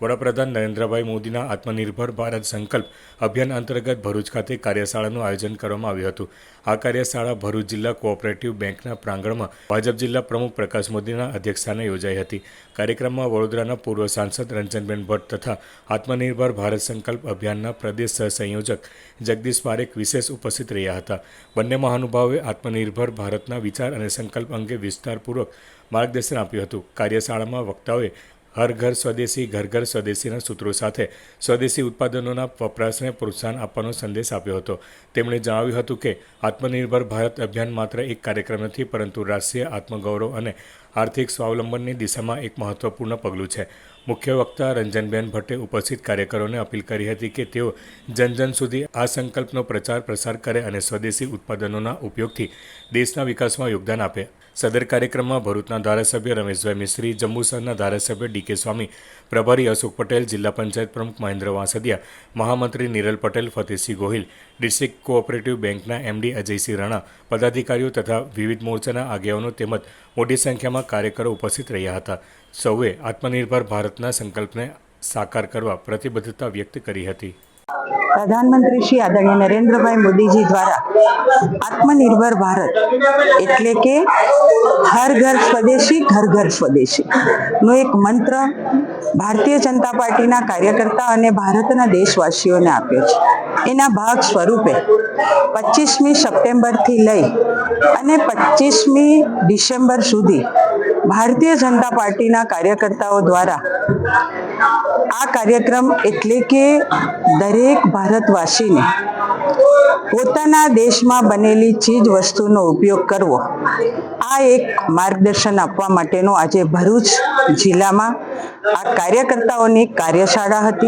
વડાપ્રધાન નરેન્દ્રભાઈ મોદીના આત્મનિર્ભર ભારત સંકલ્પ અભિયાન અંતર્ગત ભરૂચ ખાતે કાર્યશાળાનું આયોજન કરવામાં આવ્યું હતું. આ કાર્યશાળા ભરૂચ જિલ્લા કોઓપરેટિવ બેંકના પ્રાંગણમાં ભાજપ જિલ્લા પ્રમુખ પ્રકાશ મોદીના અધ્યક્ષસ્થાને યોજાઈ હતી. કાર્યક્રમમાં વડોદરાના પૂર્વ સાંસદ રંજનબેન ભટ્ટ તથા આત્મનિર્ભર ભારત સંકલ્પ અભિયાનના પ્રદેશ સહસંયોજક જગદીશ પારેખ વિશેષ ઉપસ્થિત રહ્યા હતા. બંને મહાનુભાવોએ આત્મનિર્ભર ભારતના વિચાર અને સંકલ્પ અંગે વિસ્તારપૂર્વક માર્ગદર્શન આપ્યું હતું. કાર્યશાળામાં વક્તાઓએ હર ઘર સ્વદેશી, ઘર ઘર સ્વદેશીના સૂત્રો સાથે સ્વદેશી ઉત્પાદનોના વપરાશને પ્રોત્સાહન આપવાનો સંદેશ આપ્યો હતો. તેમણે જણાવ્યું હતું કે, આત્મનિર્ભર ભારત અભિયાન માત્ર એક કાર્યક્રમ નથી, પરંતુ રાષ્ટ્રીય આત્મગૌરવ અને આર્થિક સ્વાવલંબનની દિશામાં એક મહત્વપૂર્ણ પગલું છે. મુખ્ય વક્તા રંજનબેન ભટ્ટે ઉપસ્થિત કાર્યકરોને અપીલ કરી હતી કે તેઓ જન જન સુધી આ સંકલ્પનો પ્રચાર પ્રસાર કરે અને સ્વદેશી ઉત્પાદનોના ઉપયોગથી દેશના વિકાસમાં યોગદાન આપે. સદર કાર્યક્રમમાં ભરૂચના ધારાસભ્ય રમેશભાઈ મિશ્રી જંબુસરના ધારાસભ્ય ડીકે સ્વામી, પ્રભારી અશોક પટેલ, જિલ્લા પંચાયત પ્રમુખ મહેન્દ્ર વાંસદિયા, મહામંત્રી નિરલ પટેલ, ફતેહસિંહ ગોહિલ, ડિસ્ટ્રિક્ટ કોઓપરેટિવ બેંકના એમડી અજયસિંહ રાણા, પદાધિકારીઓ તથા વિવિધ મોરચાના આગેવાનો તેમજ મોટી સંખ્યામાં કાર્યકરો ઉપસ્થિત રહ્યા હતા. સૌએ આત્મનિર્ભર ભારતના સંકલ્પને સાકાર કરવા પ્રતિબદ્ધતા વ્યક્ત કરી હતી. પ્રધાનમંત્રી શ્રી આદરણીય નરેન્દ્રભાઈ મોદીજી દ્વારા આત્મનિર્ભર ભારત એટલે કે હર ઘર સ્વદેશી, ઘર ઘર સ્વદેશી. નો એક મંત્ર ભારતીય જનતા પાર્ટીના કાર્યકર્તા અને ભારતના દેશવાસીઓને આપ્યો છે. એના ભાગ સ્વરૂપે પચીસમી સપ્ટેમ્બરથી લઈ અને પચીસમી ડિસેમ્બર સુધી ભારતીય જનતા પાર્ટીના કાર્યકર્તાઓ દ્વારા આ કાર્યક્રમ એટલે કે દરેક ભારતવાસીને પોતાના દેશમાં બનેલી ચીજ વસ્તુનો ઉપયોગ કરવો. આ એક માર્ગદર્શન આપવા માટેનો આજે ભરૂચ જિલ્લામાં આ કાર્યકર્તાઓની કાર્યશાળા હતી.